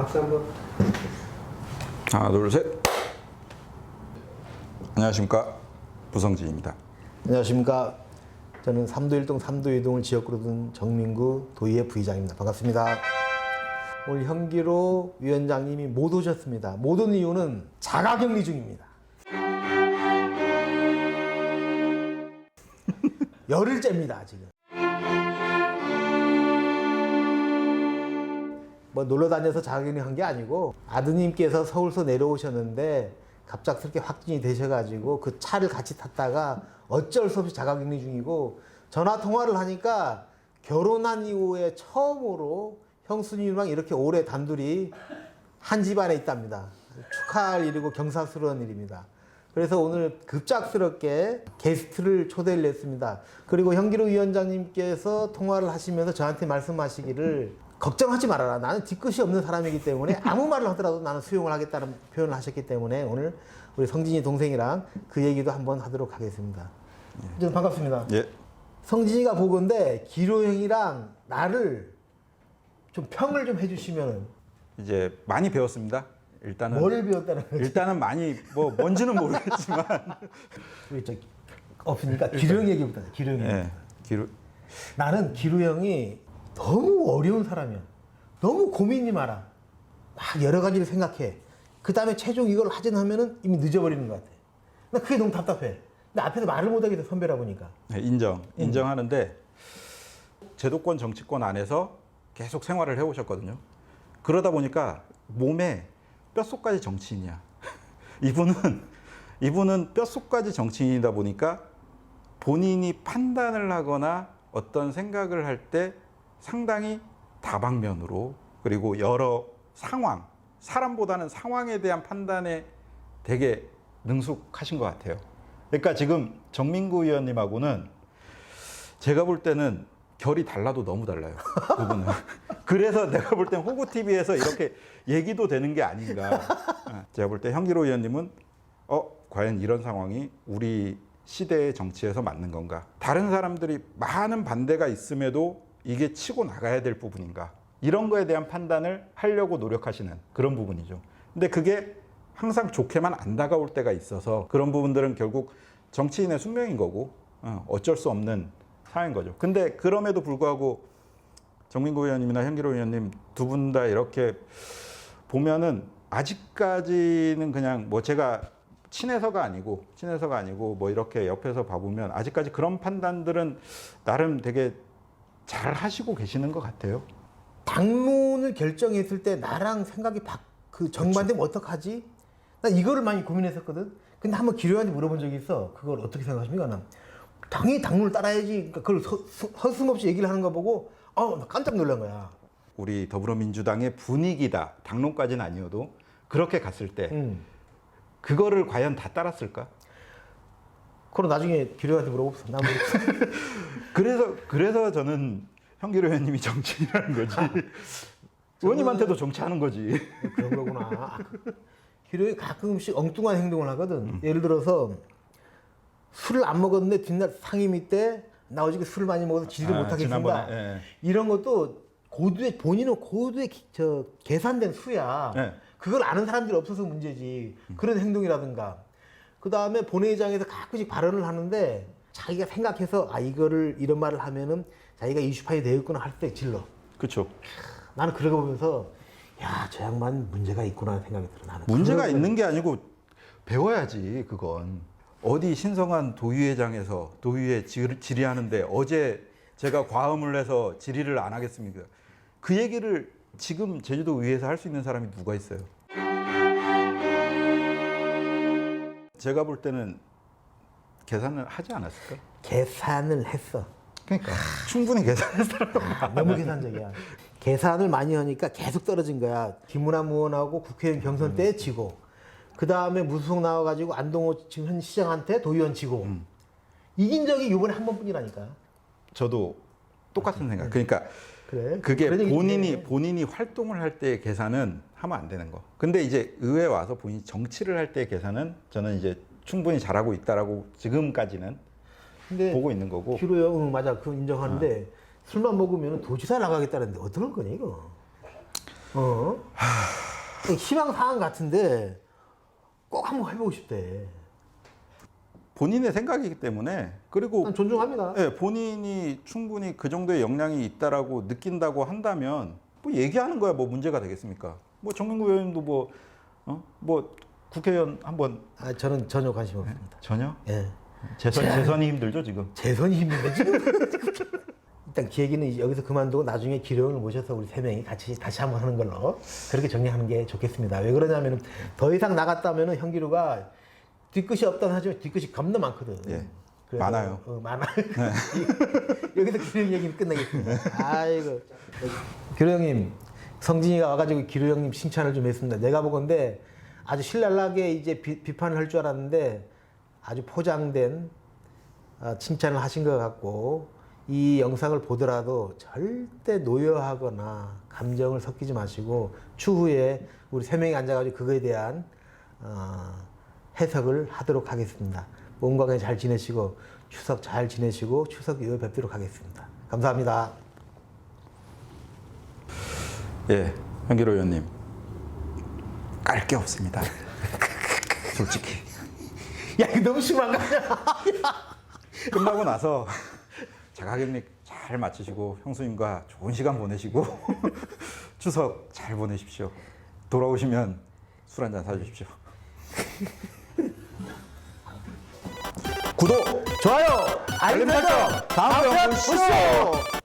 박수 한번. 하나 둘 셋. 안녕하십니까 부성진입니다. 안녕하십니까. 저는 삼도 일동 삼도 이동을 지역구로 둔 정민구 도의회 부의장입니다. 반갑습니다. 오늘 현기로 위원장님이 못 오셨습니다. 못 온 이유는 자가격리 중입니다. 열흘째입니다, 지금. 뭐 놀러 다녀서 자가격리 한게 아니고 아드님께서 서울서 내려오셨는데 갑작스럽게 확진이 되셔가지고 그 차를 같이 탔다가 어쩔 수 없이 자가격리 중이고 전화 통화를 하니까 결혼한 이후에 처음으로 형수님이랑 이렇게 오래 단둘이 한 집안에 있답니다. 축하할 일이고 경사스러운 일입니다. 그래서 오늘 급작스럽게 게스트를 초대를 했습니다. 그리고 현기로 위원장님께서 통화를 하시면서 저한테 말씀하시기를 걱정하지 말아라. 나는 뒤끝이 없는 사람이기 때문에 아무 말을 하더라도 나는 수용을 하겠다는 표현을 하셨기 때문에 오늘 우리 성진이 동생이랑 그 얘기도 한번 하도록 하겠습니다. 좀 반갑습니다. 예. 성진이가 보건데 기로 형이랑 나를 좀 평을 좀 해주시면은 이제 많이 배웠습니다. 일단은 뭘 배웠다는 거지? 일단은 많이 뭐 뭔지는 모르겠지만 저 없으니까 기루 형 얘기부터 기루 형. 예. 기루 나는 기루 형이 너무 어려운 사람이야. 너무 고민이 많아. 막 여러 가지를 생각해. 그 다음에 최종 이걸 하진 하면은 이미 늦어버리는 것 같아. 나 그게 너무 답답해. 근데 앞에서 말을 못하겠어, 선배라 보니까. 네, 인정 인정하는데 제도권 정치권 안에서 계속 생활을 해오셨거든요. 그러다 보니까 몸에 뼛속까지 정치인이야. 이분은 이분은 뼛속까지 정치인이다 보니까 본인이 판단을 하거나 어떤 생각을 할때 상당히 다방면으로 그리고 여러 상황 사람보다는 상황에 대한 판단에 되게 능숙하신 것 같아요. 그러니까 지금 정민구 의원님하고는 제가 볼 때는 결이 달라도 너무 달라요. 두 분은. 그래서 내가 볼 땐 호구 TV에서 이렇게 얘기도 되는 게 아닌가. 어, 제가 볼 때 현기로 의원님은 어 과연 이런 상황이 우리 시대의 정치에서 맞는 건가? 다른 사람들이 많은 반대가 있음에도 이게 치고 나가야 될 부분인가? 이런 거에 대한 판단을 하려고 노력하시는 그런 부분이죠. 근데 그게 항상 좋게만 안 다가올 때가 있어서 그런 부분들은 결국 정치인의 숙명인 거고 어, 어쩔 수 없는 상황인 거죠. 근데 그럼에도 불구하고 정민구 의원님이나 현기로 의원님 두 분 다 이렇게 보면은 아직까지는 그냥 뭐 제가 친해서가 아니고 친해서가 아니고 뭐 이렇게 옆에서 봐보면 아직까지 그런 판단들은 나름 되게 잘 하시고 계시는 것 같아요. 당론을 결정했을 때 나랑 생각이 바, 그 정반대면 어떡하지? 나 이거를 많이 고민했었거든. 근데 한번 기료한테 물어본 적이 있어. 그걸 어떻게 생각하십니까? 난 당연히 당론을 따라야지. 그러니까 그걸 서, 서슴없이 얘기를 하는 거 보고 어, 나 깜짝 놀란 거야. 우리 더불어민주당의 분위기다 당론까지는 아니어도 그렇게 갔을 때 음. 그거를 과연 다 따랐을까? 그럼 나중에 기료한테 물어봅시다. 나 모르겠어. 그래서 그래서 저는 현기로 의원님이 정치인이라는 거지. 의원님한테도 정치하는 거지. 그런 거구나. 기료이 가끔씩 엉뚱한 행동을 하거든. 예를 들어서 술을 안 먹었는데 뒷날 상임위 때 나 어저께 술을 많이 먹어서 지지를 아, 못하겠습니다. 지난번에, 예. 이런 것도 고도의 본인은 고도의 기- 저 계산된 수야. 네. 그걸 아는 사람들이 없어서 문제지. 그런 행동이라든가. 그 다음에 본회의장에서 가끔씩 발언을 하는데 자기가 생각해서 아 이거를 이런 말을 하면은 자기가 이슈파이 되겠구나 할 때 질러. 그렇죠. 나는 거 보면서 야 저 양반 문제가 있구나 하는 생각이 들어. 나는 문제가 그런 있는 게 아니고 배워야지 그건. 어디 신성한 도의회장에서 도의회 질- 질의하는데 어제 제가 과음을 해서 질의를 안 하겠습니까? 그 얘기를 지금 제주도 의회에서 할 수 있는 사람이 누가 있어요? 제가 볼 때는 계산을 하지 않았을까? 계산을 했어. 그러니까 충분히 계산했어. 너무 계산적이야. 계산을 많이 하니까 계속 떨어진 거야. 김문환 의원하고 국회의원 경선 때 지고, 그 다음에 무소속 나와가지고 안동호 지금 현 시장한테 도의원 지고, 이긴 적이 이번에 한 번뿐이라니까. 저도 똑같은 생각. 그러니까 그래. 그게 그런 얘기 본인이 좀 해. 본인이 활동을 할 때의 계산은 하면 안 되는 거. 근데 이제 의회 와서 본인이 정치를 할 때의 계산은 저는 이제 충분히 잘하고 있다라고 지금까지는 근데 보고 있는 거고. 기로요, 응, 맞아, 그 인정하는데 술만 먹으면 도지사 나가겠다는데 어떡할 거냐 이거. 어? 희망 사항 같은데 꼭 한번 해보고 싶대. 본인의 생각이기 때문에 그리고 난 존중합니다. 예, 본인이 충분히 그 정도의 역량이 있다라고 느낀다고 한다면 뭐 얘기하는 거야 뭐 문제가 되겠습니까? 뭐 정민구 의원님도 뭐, 어? 뭐 국회의원 한번 아, 저는 전혀 관심 없습니다. 전혀 예. 재선 재선이 힘들죠 지금. 재선이 힘든데 지금. 일단 기획위는 여기서 그만두고 나중에 기령을 모셔서 우리 세 명이 같이 다시 한번 하는 걸로 그렇게 정리하는 게 좋겠습니다. 왜 그러냐면은 더 이상 나갔다면은 형기루가 뒤끝이 없다는 하지만 뒤끝이 겁나 많거든. 예. 그래서, 많아요. 어, 많아요. 여기서 기령 얘기는 끝내겠습니다. 아이고. 기루 형님, 성진이가 와가지고 기루 형님 칭찬을 좀 했습니다. 내가 보건데 아주 신랄하게 이제 비, 비판을 할 줄 알았는데 아주 포장된 아, 칭찬을 하신 것 같고 이 영상을 보더라도 절대 노여하거나 감정을 섞이지 마시고 추후에 우리 세 명이 앉아가지고 그거에 대한 어, 해석을 하도록 하겠습니다. 몸 건강히 잘 지내시고 추석 잘 지내시고 추석 이후에 뵙도록 하겠습니다. 감사합니다. 예, 현기로 의원님 깔 게 없습니다. 솔직히 야 이거 너무 심한 거 아니야? 끝나고 나서 자가격리 잘 마치시고 형수님과 좋은 시간 보내시고 추석 잘 보내십시오. 돌아오시면 술 한잔 사주십시오. 구독! 좋아요, 알림 설정, 다음 편 보시죠.